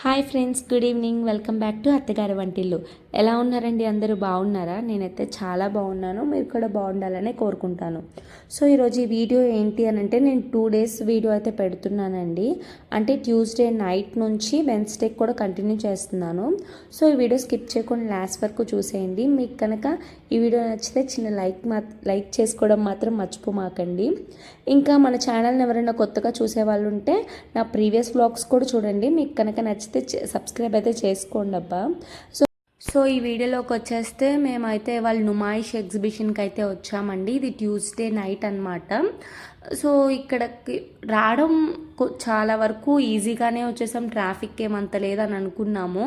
Hi friends good evening welcome back to అత్తగారి వంటిల్లు ఎలా ఉన్నారండి? అందరూ బాగున్నారా? నేనైతే చాలా బాగున్నాను. మీరు కూడా బాగుండాలనే కోరుకుంటాను. సో ఈరోజు ఈ వీడియో ఏంటి అని అంటే నేను టూ డేస్ వీడియో అయితే పెడుతున్నానండి. అంటే ట్యూస్డే నైట్ నుంచి వెన్స్డే కూడా కంటిన్యూ చేస్తున్నాను. సో ఈ వీడియో స్కిప్ చేయకుండా లాస్ట్ వరకు చూసేయండి. మీకు కనుక ఈ వీడియో నచ్చితే చిన్న లైక్ మా లైక్ చేసుకోవడం మాత్రం మర్చిపోమాకండి. ఇంకా మన ఛానల్ని ఎవరైనా కొత్తగా చూసే వాళ్ళు ఉంటే నా ప్రీవియస్ బ్లాగ్స్ కూడా చూడండి. మీకు కనుక నచ్చితే సబ్స్క్రైబ్ అయితే చేసుకోండి అబ్బా. సో సో ఈ వీడియోలోకి వచ్చేస్తే మేమైతే వాళ్ళు నుమాయిష్ ఎగ్జిబిషన్కి అయితే వచ్చామండి. ఇది ట్యూస్డే నైట్ అనమాట సో ఇక్కడకి రావడం చాలా వరకు ఈజీగానే వచ్చేసాం. ట్రాఫిక్ ఏమంత లేదని అనుకున్నాము.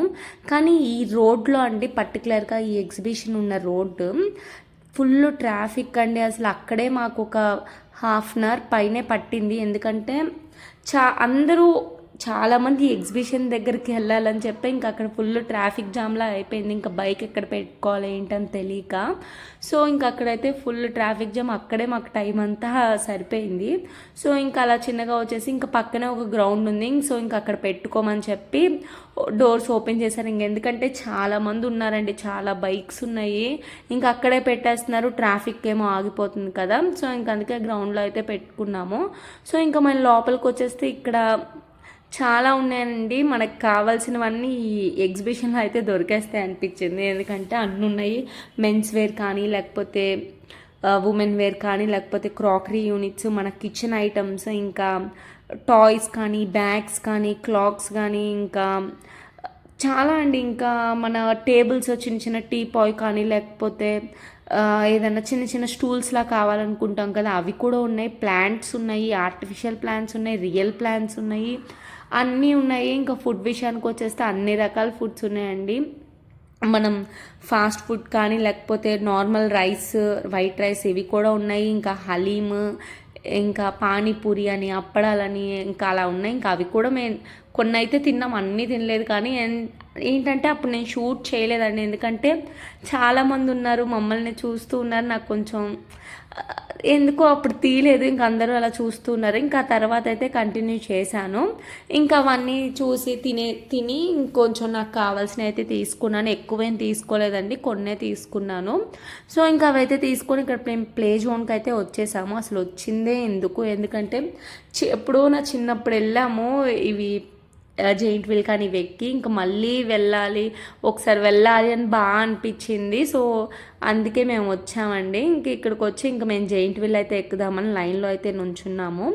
కానీ ఈ రోడ్లో అండి పర్టికులర్గా ఈ ఎగ్జిబిషన్ ఉన్న రోడ్డు ఫుల్ ట్రాఫిక్ అండి. అసలు అక్కడే మాకు ఒక హాఫ్ అన్ అవర్ పైనే పట్టింది. ఎందుకంటే చా అందరూ చాలామంది ఎగ్జిబిషన్ దగ్గరికి వెళ్ళాలని చెప్పి ఇంకా అక్కడ ఫుల్ ట్రాఫిక్ జామ్లా అయిపోయింది. ఇంకా బైక్ ఎక్కడ పెట్టుకోవాలి ఏంటని తెలియక. సో ఇంకా అక్కడైతే ఫుల్ ట్రాఫిక్ జామ్ అక్కడే మాకు టైం అంతా సరిపోయింది. సో ఇంకా అలా చిన్నగా వచ్చేసి ఇంకా పక్కనే ఒక గ్రౌండ్ ఉంది. సో ఇంకా అక్కడ పెట్టుకోమని చెప్పి డోర్స్ ఓపెన్ చేశారు. ఇంక ఎందుకంటే చాలామంది ఉన్నారండి. చాలా బైక్స్ ఉన్నాయి. ఇంకా అక్కడే పెట్టేస్తున్నారు. ట్రాఫిక్ ఏమో ఆగిపోతుంది కదా. సో ఇంకా అందుకే గ్రౌండ్లో అయితే పెట్టుకున్నాము. సో ఇంకా మన లోపలికి వచ్చేస్తే ఇక్కడ చాలా ఉన్నాయండి. మనకు కావాల్సినవన్నీ ఈ ఎగ్జిబిషన్లో అయితే దొరికేస్తాయి అనిపించింది. ఎందుకంటే అన్నీ ఉన్నాయి మెన్స్ వేర్ కానీ లేకపోతే ఉమెన్ వేర్ కానీ లేకపోతే క్రాకరీ యూనిట్స్ మన కిచెన్ ఐటమ్స్ ఇంకా టాయ్స్ కానీ బ్యాగ్స్ కానీ క్లాక్స్ కానీ ఇంకా చాలా అండి. ఇంకా మన టేబుల్స్ చిన్న చిన్న టీ పాయ్ కానీ లేకపోతే ఏదైనా చిన్న చిన్న స్టూల్స్లా కావాలనుకుంటాం కదా అవి కూడా ఉన్నాయి. ప్లాంట్స్ ఉన్నాయి ఆర్టిఫిషియల్ ప్లాంట్స్ ఉన్నాయి రియల్ ప్లాంట్స్ ఉన్నాయి. అన్నీ ఉన్నాయి. ఇంకా ఫుడ్ విషయానికి వచ్చేస్తే అన్ని రకాల ఫుడ్స్ ఉన్నాయండి. మనం ఫాస్ట్ ఫుడ్ కానీ లేకపోతే నార్మల్ రైస్ వైట్ రైస్ ఇవి కూడా ఉన్నాయి. ఇంకా హలీమ్ ఇంకా పానీపూరి అని అప్పడాలని ఇంకా అలా ఉన్నాయి. ఇంకా అవి కూడా మేము కొన్ని అయితే తిన్నాం. అన్నీ తినలేదు కానీ ఎన్- ఏంటంటే అప్పుడు నేను షూట్ చేయలేదండి. ఎందుకంటే చాలామంది ఉన్నారు మమ్మల్ని చూస్తూ ఉన్నారు. నాకు కొంచెం ఎందుకో అప్పుడు తీయలేదు ఇంక అందరూ అలా చూస్తున్నారు. ఇంకా తర్వాత అయితే కంటిన్యూ చేశాను. ఇంకా అవన్నీ చూసి తినే తిని ఇంకొంచెం నాకు కావాల్సినవి అయితే తీసుకున్నాను. ఎక్కువేం తీసుకోలేదండి కొన్నే తీసుకున్నాను. సో ఇంకా అవైతే తీసుకొని ఇక్కడ మేము ప్లే జోన్కి అయితే వచ్చేసాము. అసలు వచ్చిందే ఎందుకు? ఎందుకంటే చి- ఎప్పుడో నా చిన్నప్పుడు వెళ్ళాము. ఇవి జెయింట్ వీల్ కానీ వెక్కి ఎక్కి ఇంకా మళ్ళీ వెళ్ళాలి ఒకసారి వెళ్ళాలి అని బాగా అనిపించింది. సో అందుకే మేము వచ్చామండి. ఇంక ఇక్కడికి వచ్చి ఇంకా మేము జెయింట్ వీల్ అయితే ఎక్కుదామని లైన్లో అయితే నుంచున్నాము.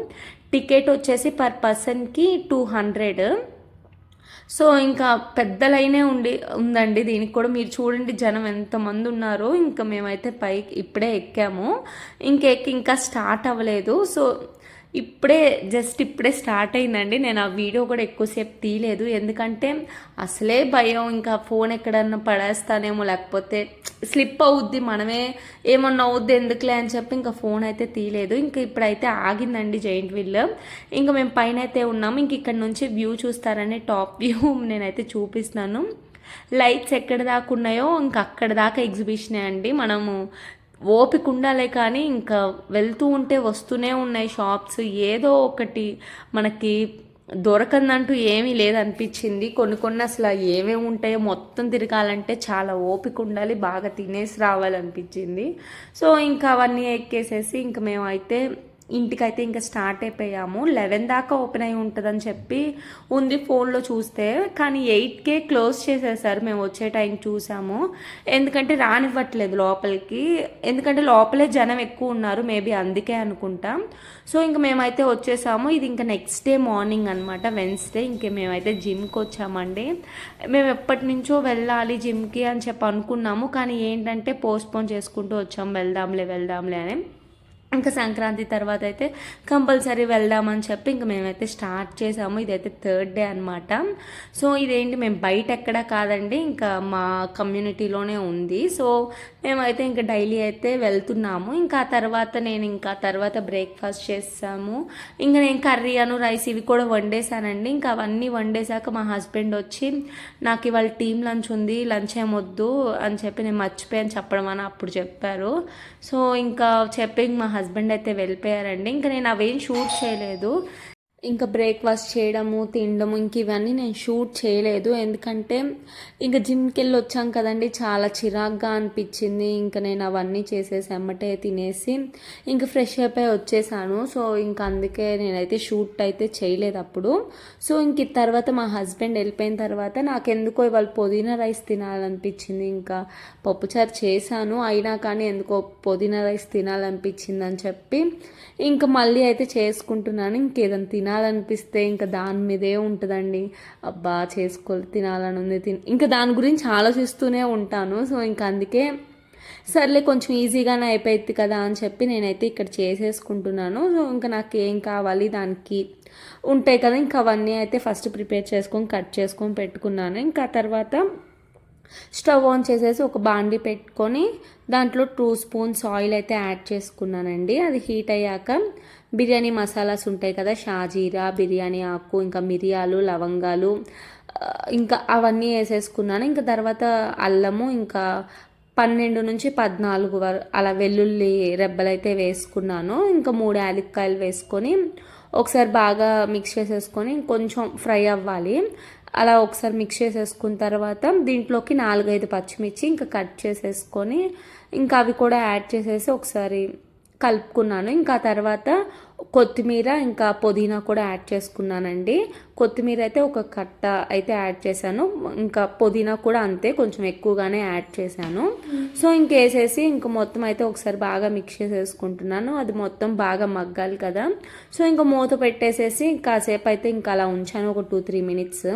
టికెట్ వచ్చేసి పర్ పర్సన్కి టూ హండ్రెడ్. సో ఇంకా పెద్ద లైనే ఉండి ఉందండి. దీనికి కూడా మీరు చూడండి జనం ఎంతమంది ఉన్నారో. ఇంకా మేమైతే పైకి ఇప్పుడే ఎక్కాము. ఇంకెక్కి ఇంకా స్టార్ట్ అవ్వలేదు. సో ఇప్పుడే జస్ట్ ఇప్పుడే స్టార్ట్ అయిందండి. నేను ఆ వీడియో కూడా ఎక్కువసేపు తీయలేదు. ఎందుకంటే అసలే భయం. ఇంకా ఫోన్ ఎక్కడన్నా పడేస్తానేమో లేకపోతే స్లిప్ అవుద్ది. మనమే ఏమన్నా అవుద్ది ఎందుకులే అని చెప్పి ఇంకా ఫోన్ అయితే తీయలేదు. ఇంకా ఇప్పుడైతే ఆగిందండి జైంట్ వీల్. ఇంకా మేము పైన అయితే ఉన్నాము ఇంక ఇక్కడ నుంచి వ్యూ చూస్తారనే టాప్ వ్యూ నేనైతే చూపిస్తున్నాను. లైట్స్ ఎక్కడ దాకా ఉన్నాయో ఇంకా అక్కడ దాకా ఎగ్జిబిషనే అండి. మనము ఓపిక ఉండాలే కానీ ఇంకా వెళ్తూ ఉంటే వస్తూనే ఉన్నాయి షాప్స్. ఏదో ఒకటి మనకి దొరకందంటూ ఏమీ లేదనిపించింది. కొన్ని కొన్ని అసలు ఏమేమి ఉంటాయో మొత్తం తిరగాలంటే చాలా ఓపిక ఉండాలి బాగా తినేసి రావాలనిపించింది. సో ఇంకా అవన్నీ ఎక్కేసేసి ఇంకా మేమైతే ఇంటికైతే ఇంకా స్టార్ట్ అయిపోయాము. లెవెన్ దాకా ఓపెన్ అయి ఉంటుందని చెప్పి ఉంది ఫోన్లో చూస్తే. కానీ ఎయిట్కే క్లోజ్ చేసేసారు మేము వచ్చే టైం చూసాము. ఎందుకంటే రానివ్వట్లేదు లోపలికి. ఎందుకంటే లోపలే జనం ఎక్కువ ఉన్నారు. మేబీ అందుకే అనుకుంటాం. సో ఇంకా మేమైతే వచ్చేసాము. ఇది ఇంకా నెక్స్ట్ డే మార్నింగ్ అనమాట వెన్స్డే ఇంకా మేమైతే జిమ్కి వచ్చామండి. మేము ఎప్పటి నుంచో వెళ్ళాలి జిమ్కి అని చెప్పి అనుకున్నాము. కానీ ఏంటంటే పోస్ట్పోన్ చేసుకుంటూ వచ్చాము వెళ్దాంలే వెళ్దాంలే అని. ఇంకా సంక్రాంతి తర్వాత అయితే కంపల్సరీ వెళ్దామని చెప్పి ఇంక మేమైతే స్టార్ట్ చేసాము. ఇదైతే థర్డ్ డే అనమాట సో ఇదేంటి మేము బయట ఎక్కడా కాదండి ఇంకా మా కమ్యూనిటీలోనే ఉంది. సో మేమైతే ఇంకా డైలీ అయితే వెళ్తున్నాము. ఇంకా తర్వాత నేను ఇంకా తర్వాత బ్రేక్ఫాస్ట్ చేసాము. ఇంకా నేను కర్రీ అను రైస్ ఇవి కూడా వండేసానండి ఇంకా అవన్నీ వండేసాక మా హస్బెండ్ వచ్చి నాకు ఇవాళ టీం లంచ్ ఉంది లంచ్ ఏమొద్దు అని చెప్పి నేను మర్చిపోయాను చెప్పడం అని అప్పుడు చెప్పారు. సో ఇంకా చెప్పి మా హస్బెండ్ అయితే వెళ్ళిపోయారండి. ఇంకా నేను అవేం షూట్ చేయలేదు. ఇంకా బ్రేక్ఫాస్ట్ చేయడము తినడము ఇంక ఇవన్నీ నేను షూట్ చేయలేదు. ఎందుకంటే ఇంకా జిమ్కి వెళ్ళి వచ్చాం కదండి చాలా చిరాగ్గా అనిపించింది. ఇంకా నేను అవన్నీ చేసేసి అమ్మటే తినేసి ఇంకా ఫ్రెష్ అయిపోయి వచ్చేసాను. సో ఇంక అందుకే నేనైతే షూట్ అయితే చేయలేదు అప్పుడు. సో ఇంక తర్వాత మా హస్బెండ్ వెళ్ళిపోయిన తర్వాత నాకెందుకో ఇవాళ పుదీనా రైస్ తినాలనిపించింది. ఇంకా పప్పుచారు చేశాను. అయినా కానీ ఎందుకో పుదీనా రైస్ తినాలనిపించింది అని చెప్పి ఇంకా మళ్ళీ అయితే చేసుకుంటున్నాను. ఇంకేదైనా తినాలనిపిస్తే ఇంకా దాని మీదే ఉంటుందండి. అబ్బా చేసుకో తినాలని ఉంది. తిని ఇంకా దాని గురించి ఆలోచిస్తూనే ఉంటాను. సో ఇంకా అందుకే సర్లే కొంచెం ఈజీగానే అయిపోయింది కదా అని చెప్పి నేనైతే ఇక్కడ చేసేసుకుంటున్నాను. సో ఇంకా నాకు ఏం కావాలి దానికి ఉంటాయి కదా. ఇంకా అవన్నీ అయితే ఫస్ట్ ప్రిపేర్ చేసుకొని కట్ చేసుకొని పెట్టుకున్నాను. ఇంకా తర్వాత స్టవ్ ఆన్ చేసేసి ఒక బాండి పెట్టుకొని దాంట్లో టూ స్పూన్స్ ఆయిల్ అయితే యాడ్ చేసుకున్నానండి. అది హీట్ అయ్యాక బిర్యానీ మసాలాస్ ఉంటాయి కదా షాజీరా బిర్యానీ ఆకు ఇంకా మిరియాలు లవంగాలు ఇంకా అవన్నీ వేసేసుకున్నాను. ఇంకా తర్వాత అల్లము ఇంకా పన్నెండు నుంచి పద్నాలుగు వరకు అలా వెల్లుల్లి రెబ్బలైతే వేసుకున్నాను. ఇంకా మూడు యాలక్కాయలు వేసుకొని ఒకసారి బాగా మిక్స్ చేసేసుకొని కొంచెం ఫ్రై అవ్వాలి. అలా ఒకసారి మిక్స్ చేసేసుకున్న తర్వాత దీంట్లోకి నాలుగైదు పచ్చిమిర్చి ఇంకా కట్ చేసేసుకొని ఇంకా అవి కూడా యాడ్ చేసేసి ఒకసారి కలుపుకున్నాను. ఇంకా తర్వాత కొత్తిమీర ఇంకా పుదీనా కూడా యాడ్ చేసుకున్నానండి. కొత్తిమీర అయితే ఒక కట్ట అయితే యాడ్ చేశాను. ఇంకా పుదీనా కూడా అంతే కొంచెం ఎక్కువగానే యాడ్ చేశాను. సో ఇంకేసేసి ఇంక మొత్తం అయితే ఒకసారి బాగా మిక్స్ చేసేసుకుంటున్నాను. అది మొత్తం బాగా మగ్గాలి కదా. సో ఇంకా మూత పెట్టేసేసి కాసేపు అయితే ఇంకా అలా ఉంచాను ఒక టూ త్రీ మినిట్స్.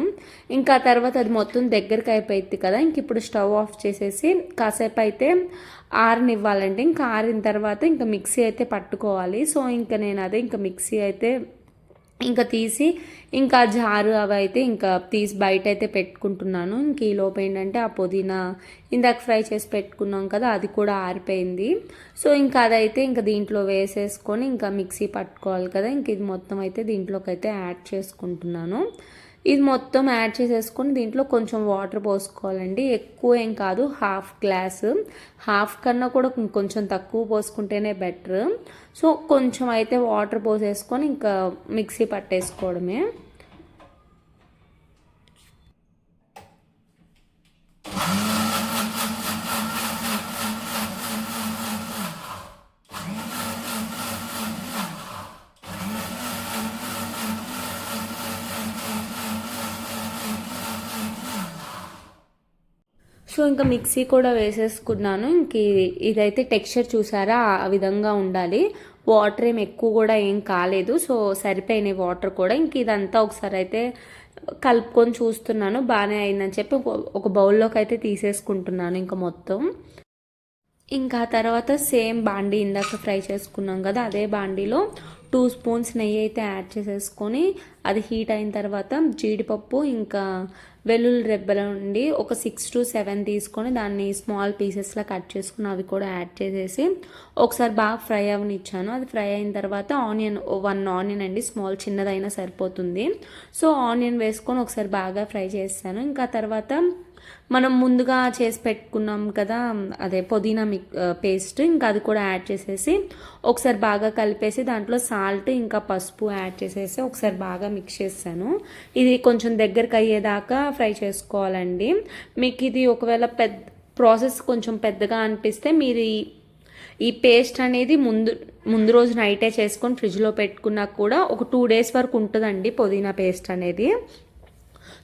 ఇంకా తర్వాత అది మొత్తం దగ్గరికి అయిపోయింది కదా. ఇంక ఇప్పుడు స్టవ్ ఆఫ్ చేసేసి కాసేపు అయితే ఆరనివ్వాలంటే ఇంకా ఆరిన తర్వాత ఇంకా మిక్సీ అయితే పట్టుకోవాలి. సో ఇంకా నేను అదే ఇంకా మిక్సీ అయితే ఇంకా తీసి ఇంకా జారు అవి అయితే ఇంకా తీసి బయట అయితే పెట్టుకుంటున్నాను. ఇంక ఈ లోపు ఏంటంటే ఆ పుదీనా ఇందాక ఫ్రై చేసి పెట్టుకున్నాం కదా అది కూడా ఆరిపోయింది. సో ఇంకా అదైతే ఇంకా దీంట్లో వేసేసుకొని ఇంకా మిక్సీ పట్టుకోవాలి కదా ఇంక ఇది మొత్తం అయితే దీంట్లోకి అయితే యాడ్ చేసుకుంటున్నాను. ఇది మొత్తం యాడ్ చేసేసుకొని దీంట్లో కొంచెం వాటర్ పోసుకోవాలండి. ఎక్కువ ఏం కాదు హాఫ్ గ్లాస్ హాఫ్ కన్నా కూడా కొంచెం తక్కువ పోసుకుంటేనే బెటర్ సో కొంచెం అయితే వాటర్ పోసేసుకొని ఇంకా మిక్సీ పట్టేసుకోవడమే. సో ఇంకా మిక్సీ కూడా వేసేసుకున్నాను. ఇంక ఇదైతే టెక్స్చర్ చూసారా? ఆ విధంగా ఉండాలి. వాటర్ ఏం ఎక్కువ కూడా ఏం కాలేదు. సో సరిపోయినాయి వాటర్ కూడా ఇంక ఇదంతా ఒకసారి అయితే కలుపుకొని చూస్తున్నాను. బాగానే అయిందని చెప్పి ఒక బౌల్లోకి అయితే తీసేసుకుంటున్నాను ఇంకా మొత్తం. ఇంకా తర్వాత సేమ్ బాండీ ఇందాక ఫ్రై చేసుకున్నాం కదా అదే బాండీలో టూ స్పూన్స్ నెయ్యి అయితే యాడ్ చేసేసుకొని అది హీట్ అయిన తర్వాత జీడిపప్పు ఇంకా వెల్లుల్లి రెబ్బల నుండి ఒక సిక్స్ టు సెవెన్ తీసుకొని దాన్ని స్మాల్ పీసెస్లా కట్ చేసుకుని అవి కూడా యాడ్ చేసేసి ఒకసారి బాగా ఫ్రై అవనిచ్చాను. అది ఫ్రై అయిన తర్వాత ఆనియన్ వన్ ఆనియన్ అండి స్మాల్ చిన్నదైనా సరిపోతుంది. సో ఆనియన్ వేసుకొని ఒకసారి బాగా ఫ్రై చేస్తాను. ఇంకా తర్వాత మనం ముందుగా చేసి పెట్టుకున్నాం కదా అదే పుదీనా మిక్ పేస్ట్ ఇంకా అది కూడా యాడ్ చేసేసి ఒకసారి బాగా కలిపేసి దాంట్లో సాల్ట్ ఇంకా పసుపు యాడ్ చేసేసి ఒకసారి బాగా మిక్స్ చేస్తాను. ఇది కొంచెం దగ్గరకు అయ్యేదాకా ఫ్రై చేసుకోవాలండి. మీకు ఇది ఒకవేళ పెద్ద ప్రాసెస్ కొంచెం పెద్దగా అనిపిస్తే మీరు ఈ పేస్ట్ అనేది ముందు ముందు రోజు నైటే చేసుకొని ఫ్రిడ్జ్లో పెట్టుకున్నా కూడా ఒక టూ డేస్ వరకు ఉంటుందండి పుదీనా పేస్ట్ అనేది.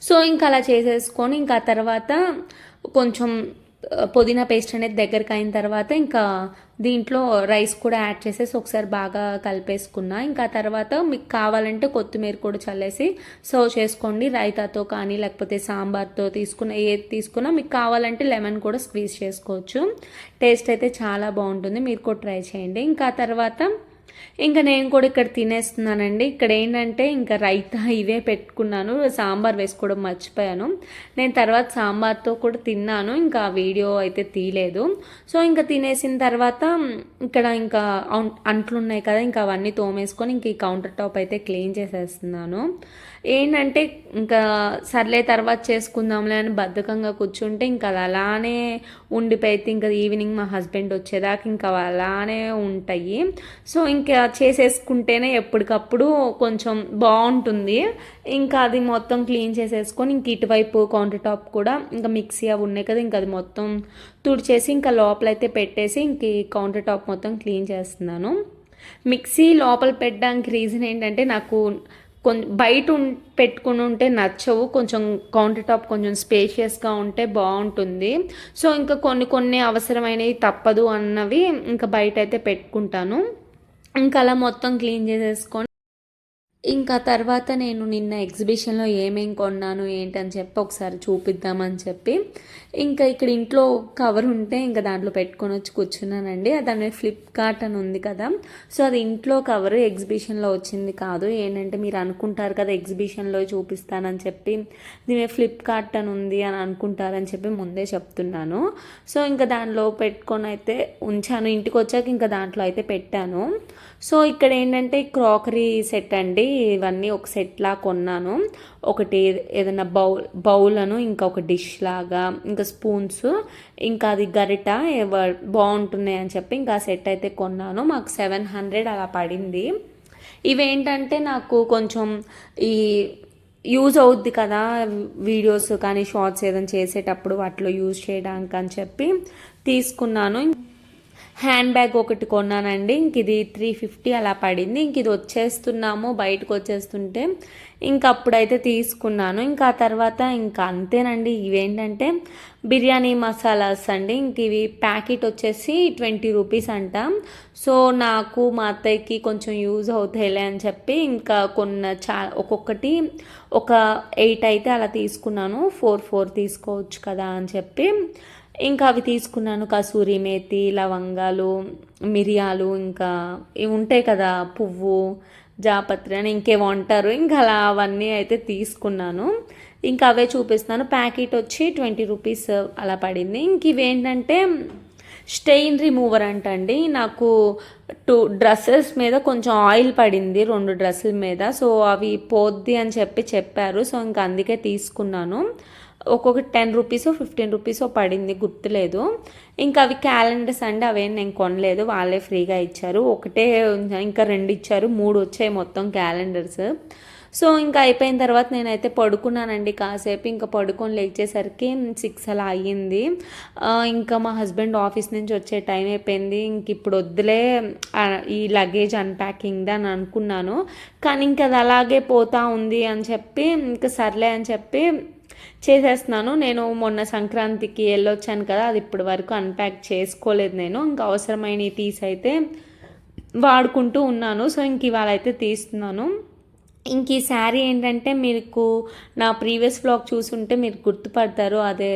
సో ఇంకా అలా చేసేసుకొని ఇంకా తర్వాత కొంచెం పుదీనా పేస్ట్ అనేది దగ్గరికి అయిన తర్వాత ఇంకా దీంట్లో రైస్ కూడా యాడ్ చేసేసి ఒకసారి బాగా కలిపేసుకున్నా. ఇంకా తర్వాత మీకు కావాలంటే కొత్తిమీర కూడా చల్లేసి సర్వ్ చేసుకోండి. రైతాతో కానీ లేకపోతే సాంబార్తో తీసుకున్న ఏది తీసుకున్నా మీకు కావాలంటే లెమన్ కూడా స్క్వీజ్ చేసుకోవచ్చు. టేస్ట్ అయితే చాలా బాగుంటుంది. మీరు కూడా ట్రై చేయండి. ఇంకా తర్వాత ఇంకా నేను కూడా ఇక్కడ తినేస్తున్నానండి. ఇక్కడ ఏంటంటే ఇంకా రైతా ఇవే పెట్టుకున్నాను. సాంబార్ వేసుకోవడం మర్చిపోయాను. నేను తర్వాత సాంబార్తో కూడా తిన్నాను. ఇంకా వీడియో అయితే తీయలేదు. సో ఇంకా తినేసిన తర్వాత ఇక్కడ ఇంకా అంట్లు ఉన్నాయి కదా ఇంకా అవన్నీ తోమేసుకొని ఇంక ఈ కౌంటర్ టాప్ అయితే క్లీన్ చేసేస్తున్నాను. ఏంటంటే ఇంకా సర్లే తర్వాత చేసుకుందాంలే అని బద్ధకంగా కూర్చుంటే ఇంకా అది అలానే ఉండిపోయితే ఇంకా ఈవినింగ్ మా హస్బెండ్ వచ్చేదాకా ఇంకా అలానే ఉంటాయి. సో ఇంకా చేసేసుకుంటేనే ఎప్పటికప్పుడు కొంచెం బాగుంటుంది. ఇంకా అది మొత్తం క్లీన్ చేసేసుకొని ఇంక ఇటువైపు కౌంటర్ టాప్ కూడా ఇంకా మిక్సీ అవి ఉన్నాయి కదా ఇంకా అది మొత్తం తుడిచేసి ఇంకా లోపలైతే పెట్టేసి ఇంక కౌంటర్ టాప్ మొత్తం క్లీన్ చేస్తున్నాను. మిక్సీ లోపల పెట్టడానికి రీజన్ ఏంటంటే నాకు కొంచెం బయట పెట్టుకుని ఉంటే నచ్చవు. కొంచెం కౌంటర్ టాప్ కొంచెం స్పేషియస్గా ఉంటే బాగుంటుంది. సో ఇంకా కొన్ని కొన్ని అవసరమైనవి తప్పదు అన్నవి ఇంకా బయట అయితే పెట్టుకుంటాను. ఇంకా అలా మొత్తం క్లీన్ చేసేసుకొని ఇంకా తర్వాత నేను నిన్న ఎగ్జిబిషన్లో ఏమేం కొన్నాను ఏంటని చెప్పి ఒకసారి చూపిద్దామని చెప్పి ఇంకా ఇక్కడ ఇంట్లో కవర్ ఉంటే ఇంకా దాంట్లో పెట్టుకొని వచ్చి కూర్చున్నానండి. దాని ఫ్లిప్కార్ట్ అని ఉంది కదా. సో అది ఇంట్లో కవర్ ఎగ్జిబిషన్లో వచ్చింది కాదు. ఏంటంటే మీరు అనుకుంటారు కదా ఎగ్జిబిషన్లో చూపిస్తానని చెప్పి దీని ఫ్లిప్కార్ట్ అని ఉంది అని అనుకుంటారని చెప్పి ముందే చెప్తున్నాను. సో ఇంకా దానిలో పెట్టుకొని అయితే ఉంచాను. ఇంటికి వచ్చాక ఇంకా దాంట్లో అయితే పెట్టాను. సో ఇక్కడ ఏంటంటే క్రాకరీ సెట్ అండి. ఇవన్నీ ఒక సెట్లా కొన్నాను. ఒకటి ఏదైనా బౌల్ బౌలను ఇంకా ఒక డిష్ లాగా ఇంకా స్పూన్స్ ఇంకా అది గరిట బాగుంటున్నాయి అని చెప్పి ఇంకా సెట్ అయితే కొన్నాను. మాకు సెవెన్ హండ్రెడ్ అలా పడింది. ఇవేంటంటే నాకు కొంచెం ఈ యూజ్ అవుద్ది కదా వీడియోస్ కానీ షార్ట్స్ ఏదైనా చేసేటప్పుడు వాటిలో యూజ్ చేయడానికి అని చెప్పి తీసుకున్నాను. హ్యాండ్ బ్యాగ్ ఒకటి కొన్నానండి. ఇంక ఇది త్రీ ఫిఫ్టీ అలా పడింది. ఇంక ఇది వచ్చేస్తున్నాము. బయటకు వచ్చేస్తుంటే ఇంక అప్పుడైతే తీసుకున్నాను. ఇంకా తర్వాత ఇంకా అంతేనండి. ఇవేంటంటే బిర్యానీ మసాలాస్ అండి. ఇంక ఇవి ప్యాకెట్ వచ్చేసి ట్వంటీ రూపీస్ అంట. సో నాకు మా అత్తయ్యకి కొంచెం యూజ్ అవుతాయిలే అని చెప్పి ఇంకా కొన్న చా ఒక్కొక్కటి ఒక ఎయిట్ అయితే అలా తీసుకున్నాను. ఫోర్ ఫోర్ తీసుకోవచ్చు కదా అని చెప్పి. ఇంకా అవి తీసుకున్నాను. కసూరి మేతి లవంగాలు మిరియాలు ఇంకా ఇవి ఉంటాయి కదా పువ్వు జాపత్రి అని ఇంకేమో అంటారు ఇంకా అలా అవన్నీ అయితే తీసుకున్నాను. ఇంకా అవే చూపిస్తున్నాను ప్యాకెట్ వచ్చి ట్వంటీ రూపీస్ అలా పడింది. ఇంక ఇవేంటంటే స్టెయిన్ రిమూవర్ అంటండి. నాకు టూ డ్రెస్సెస్ మీద కొంచెం ఆయిల్ పడింది రెండు డ్రెస్సుల మీద. సో అవి పోద్ది అని చెప్పి చెప్పారు. సో ఇంకా అందుకే తీసుకున్నాను. ఒక్కొక్కటి టెన్ రూపీస్ ఫిఫ్టీన్ రూపీస్ పడింది గుర్తులేదు. ఇంకా అవి క్యాలెండర్స్ అండి అవేం నేను కొనలేదు వాళ్ళే ఫ్రీగా ఇచ్చారు. ఒకటే ఇంకా రెండు ఇచ్చారు మూడు వచ్చాయి మొత్తం క్యాలెండర్స్. సో ఇంకా అయిపోయిన తర్వాత నేనైతే పడుకున్నానండి కాసేపు ఇంకా పడుకొని లేచేసరికి సిక్స్ అలా అయ్యింది. ఇంకా మా హస్బెండ్ ఆఫీస్ నుంచి వచ్చే టైం అయిపోయింది ఇంక ఇప్పుడు వద్దులే ఈ లగేజ్ అన్ప్యాకింగ్ అని అనుకున్నాను. కానీ ఇంకా అది అలాగే పోతా ఉంది అని చెప్పి ఇంకా సర్లే అని చెప్పి చేసేస్తున్నాను. నేను మొన్న సంక్రాంతికి వెళ్ళొచ్చాను కదా అది ఇప్పటి వరకు అన్ప్యాక్ చేసుకోలేదు నేను. ఇంకా అవసరమైనవి తీసి అయితే వాడుకుంటూ ఉన్నాను. సో ఇంక ఇవాళ అయితే తీస్తున్నాను. ఇంక ఈ శారీ ఏంటంటే మీకు నా ప్రీవియస్ బ్లాగ్ చూసుంటే మీరు గుర్తుపడతారు. అదే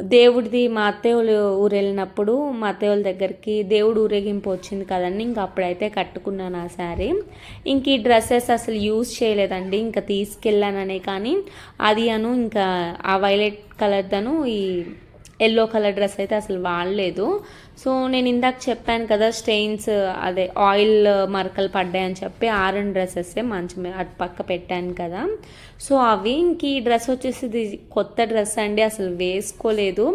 దేవుడిది మా అత్తయ్యలు ఊరు వెళ్ళినప్పుడు మా అత్తయ్యల దగ్గరికి దేవుడు ఊరేగింపు వచ్చింది కదండి. ఇంక అప్పుడైతే కట్టుకున్నాను ఆ శారీ. ఇంక ఈ డ్రెస్సెస్ అసలు యూజ్ చేయలేదండి. ఇంకా తీసుకెళ్ళాననే కానీ అది అను ఇంకా ఆ వైలెట్ కలర్దను ఈ ఎల్లో కలర్ డ్రెస్ అయితే అసలు వాడలేదు. సో నేను ఇందాక చెప్పాను కదా స్టెయిన్స్ అదే ఆయిల్ మరకలు పడ్డాయని చెప్పి ఆరన్ డ్రెస్సెస్ మంచి అటు పక్క పెట్టాను కదా. సో అవి ఇంక ఈ డ్రెస్ వచ్చేసి ఇది కొత్త డ్రెస్ అండి అసలు వేసుకోలేదు.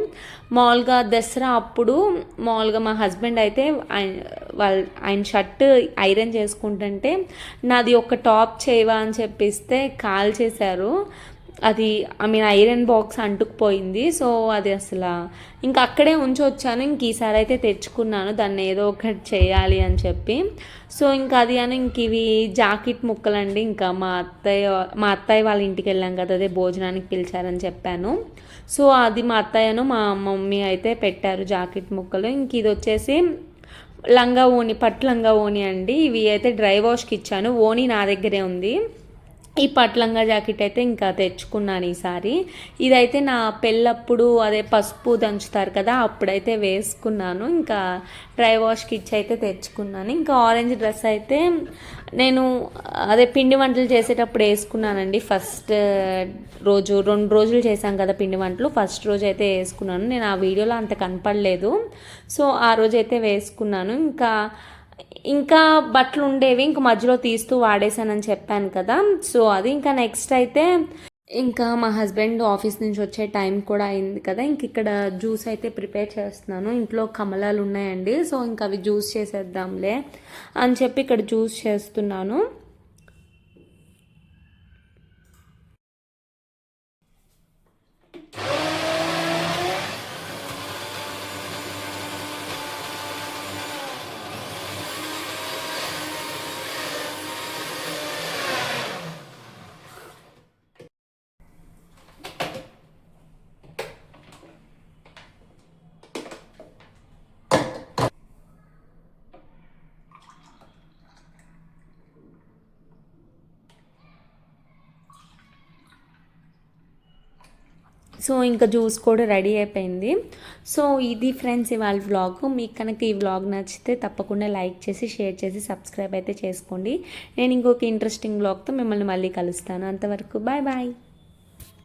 మామూలుగా దసరా అప్పుడు మామూలుగా మా హస్బెండ్ అయితే వాళ్ళ ఆయన షర్ట్ ఐరన్ చేసుకుంటుంటే నాది ఒక టాప్ చేయవా అని చెప్పిస్తే కాల్ చేశారు. అది ఐ మీన్ ఐరన్ బాక్స్ అంటుకుపోయింది. సో అది అసలు ఇంకా అక్కడే ఉంచి వచ్చాను. ఇంక ఈసారి అయితే తెచ్చుకున్నాను. దాన్ని ఏదో ఒకటి చేయాలి అని చెప్పి. సో ఇంకా అది అని ఇంక ఇవి జాకెట్ ముక్కలండి. ఇంకా మా అత్తయ్య మా అత్తయ్య వాళ్ళ ఇంటికి వెళ్ళాం కదా అదే భోజనానికి పిలిచారని చెప్పాను. సో అది మా అత్తయ్యను మా మమ్మీ అయితే పెట్టారు జాకెట్ ముక్కలు. ఇంక ఇది వచ్చేసి లంగా ఓని పట్టు లంగా ఓని అండి. ఇవి అయితే డ్రై వాష్కి ఇచ్చాను. ఓని నా దగ్గరే ఉంది. ఈ పట్లంగా జాకెట్ అయితే ఇంకా తెచ్చుకున్నాను ఈసారి. ఇదైతే నా పెళ్ళప్పుడు అదే పసుపు దంచుతారు కదా అప్పుడైతే వేసుకున్నాను. ఇంకా డ్రై వాష్ కిచ్ అయితే తెచ్చుకున్నాను. ఇంకా ఆరెంజ్ డ్రెస్ అయితే నేను అదే పిండి వంటలు చేసేటప్పుడు వేసుకున్నానండి. ఫస్ట్ రోజు రెండు రోజులు చేశాం కదా పిండి వంటలు. ఫస్ట్ రోజు అయితే వేసుకున్నాను. నేను ఆ వీడియోలో అంత కనపడలేదు. సో ఆ రోజు అయితే వేసుకున్నాను. ఇంకా ఇంకా బట్టలు ఉండేవి ఇంక మధ్యలో తీస్తూ వాడేసానని చెప్పాను కదా. సో అది ఇంకా నెక్స్ట్ అయితే ఇంకా మా హస్బెండ్ ఆఫీస్ నుంచి వచ్చే టైం కూడా అయింది కదా. ఇంక ఇక్కడ జ్యూస్ అయితే ప్రిపేర్ చేస్తున్నాను. ఇంట్లో కమలాలు ఉన్నాయండి. సో ఇంకా అవి జ్యూస్ చేసేద్దాంలే అని చెప్పి ఇక్కడ జ్యూస్ చేస్తున్నాను. సో ఇంకా జ్యూస్ కూడా రెడీ అయిపోయింది. సో ఇది ఫ్రెండ్స్ ఇవాళ వ్లాగ్. మీకు కనుక ఈ వ్లాగ్ నచ్చితే తప్పకుండా లైక్ చేసి షేర్ చేసి సబ్స్క్రైబ్ అయితే చేసుకోండి. నేను ఇంకొక ఇంట్రెస్టింగ్ వ్లాగ్తో మిమ్మల్ని మళ్ళీ కలుస్తాను. అంతవరకు బాయ్ బాయ్